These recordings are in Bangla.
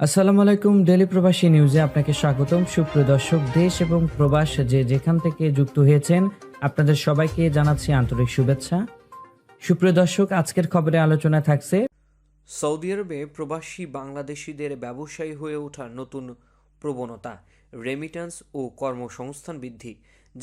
আসসালামু আলাইকুম ডেলি প্রবাসী নিউজে আপনাকে স্বাগতম। সুপ্রিয় দর্শক, দেশ এবং প্রবাস যে যেখান থেকে যুক্ত হয়েছেন, আপনাদের সবাইকে জানাচ্ছি আন্তরিক শুভেচ্ছা। সুপ্রিয় দর্শক, আজকের খবরে আলোচনা থাকছে সৌদি আরবে প্রবাসী বাংলাদেশিদের ব্যবসায়ী হয়ে ওঠার নতুন প্রবণতা রেমিট্যান্স ও কর্মসংস্থান বৃদ্ধি।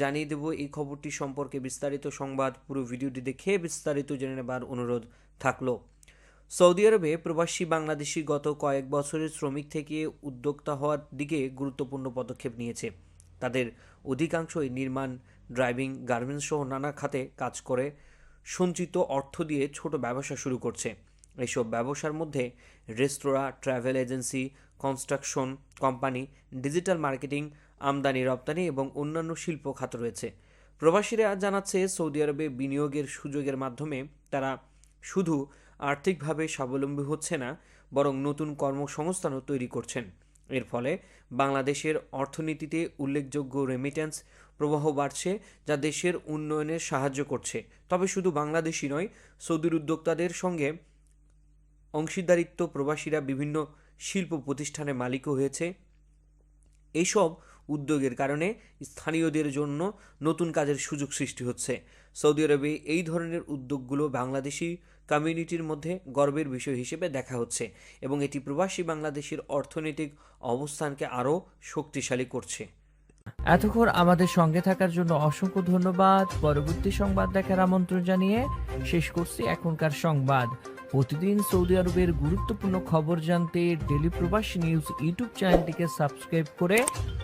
জানিয়ে দেব এই খবরটি সম্পর্কে বিস্তারিত সংবাদ। পুরো ভিডিওটি দেখে বিস্তারিত জেনে নেবার অনুরোধ থাকল। সৌদি আরবে প্রবাসী বাংলাদেশি গত কয়েক বছরের শ্রমিক থেকে উদ্যোক্তা হওয়ার দিকে গুরুত্বপূর্ণ পদক্ষেপ নিয়েছে। তাদের অধিকাংশই নির্মাণ, ড্রাইভিং গার্মেন্টস সহ নানা খাতে কাজ করে সঞ্চিত অর্থ দিয়ে ছোট ব্যবসা শুরু করছে। এইসব ব্যবসার মধ্যে restaurant, travel agency, construction company, digital marketing, আমদানি, রপ্তানি এবং অন্যান্য শিল্প খাত রয়েছে। প্রবাসীরা জানাচ্ছে, সৌদি আরবে বিনিয়োগের সুযোগের মাধ্যমে তারা শুধু আর্থিকভাবে স্বাবলম্বী হচ্ছে না, বরং নতুন কর্মসংস্থানও তৈরি করছেন। এর ফলে বাংলাদেশের অর্থনীতিতে উল্লেখযোগ্য রেমিট্যান্স প্রবাহ বাড়ছে, যা দেশের উন্নয়নে সাহায্য করছে। তবে শুধু বাংলাদেশি নয় সৌদির উদ্যোক্তাদের সঙ্গে অংশীদারিত্ব প্রবাসীরা বিভিন্ন শিল্প প্রতিষ্ঠানে মালিকও হয়েছে। এইসব উদ্যোগের কারণে স্থানীয়দের জন্য নতুন কাজের সুযোগ সৃষ্টি হচ্ছে। সৌদি আরবে এই ধরনের উদ্যোগগুলো বাংলাদেশি কমিউনিটির মধ্যে গর্বের বিষয় হিসেবে দেখা হচ্ছে এবং এটি প্রবাসী বাংলাদেশের অর্থনৈতিক অবস্থানকে আরও শক্তিশালী করছে। এতক্ষণ আমাদের সঙ্গে থাকার জন্য অসংখ্য ধন্যবাদ। পরবর্তী সংবাদ দেখার আমন্ত্রণ জানিয়ে শেষ করছি এখনকার সংবাদ। প্রতিদিন সৌদি আরবের গুরুত্বপূর্ণ খবর জানতে ডেলি প্রবাসী নিউজ ইউটিউব চ্যানেলটিকে সাবস্ক্রাইব করে